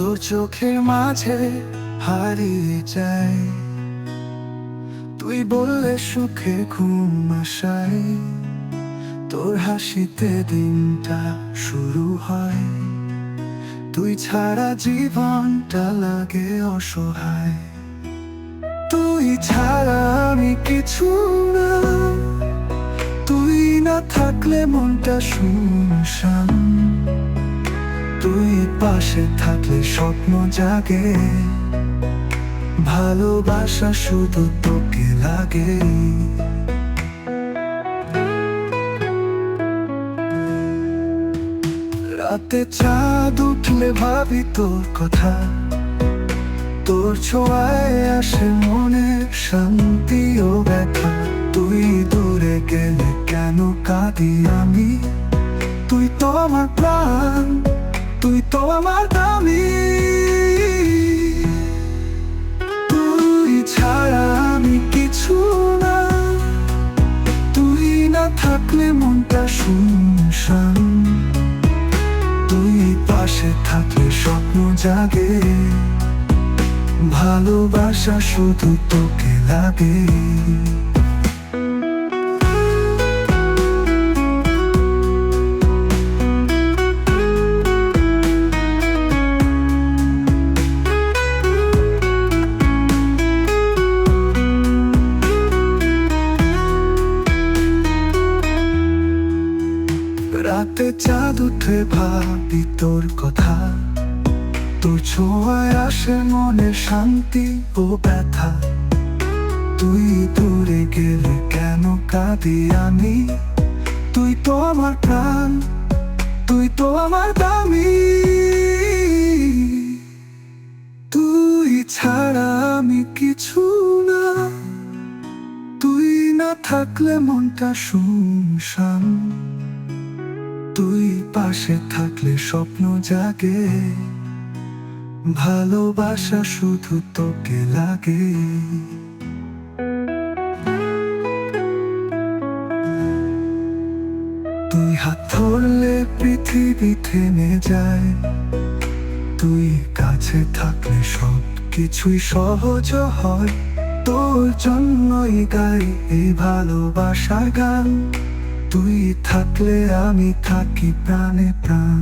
চোখের মাঝে হারিয়ে যায়। তুই বললে সুখে ঘুম আসায়, তোর হাসিতে দিনটা শুরু হয়। তুই ছাড়া জীবনটা লাগে অসহায়। তুই ছাড়া আমি কিছু না। তুই না থাকলে মনটা শুনশান। তুই পাশে থাকলে স্বপ্ন জাগে। ভালোবাসা শুধু তোকে লাগে। রাতে চাঁদ উঠলে ভাবি তোর কথা। তোর ছোঁয়ায় আসে মনে শান্তি ও ব্যথা। তুই দূরে গেলে কেন কাঁদি আমি? তুই তো আমার প্রাণ। তো আমার দামি। তুই ছাড়া আমি কিছু না। তুই না থাকলে মনটা শুনশান। তুই পাশে থাকলে স্বপ্ন জাগে। ভালোবাসা শুধু তোকে লাগে। রাতে চাঁদ উঠে ভাবি তোর কথা। তোর ছোঁয়ায় আসে মনে শান্তি ও ব্যথা। তুই দূরে গেলে কেন কাঁদি আমি? তুই তো আমার প্রাণ, তুই তো আমার দামি। তুই ছাড়া আমি কিছু না। তুই না থাকলে মনটা শুনশান। তুই পাশে থাকলে স্বপ্ন জাগে। ভালোবাসা শুধু তোকে লাগে। তুই হাত ধরলে পৃথিবী থেমে যায়। তুই কাছে থাকলে সব কিছুই সহজ হয়। তোর জন্যই গাই এই ভালোবাসার গান। তুই থাকলে আমি থাকি প্রাণে প্রাণ।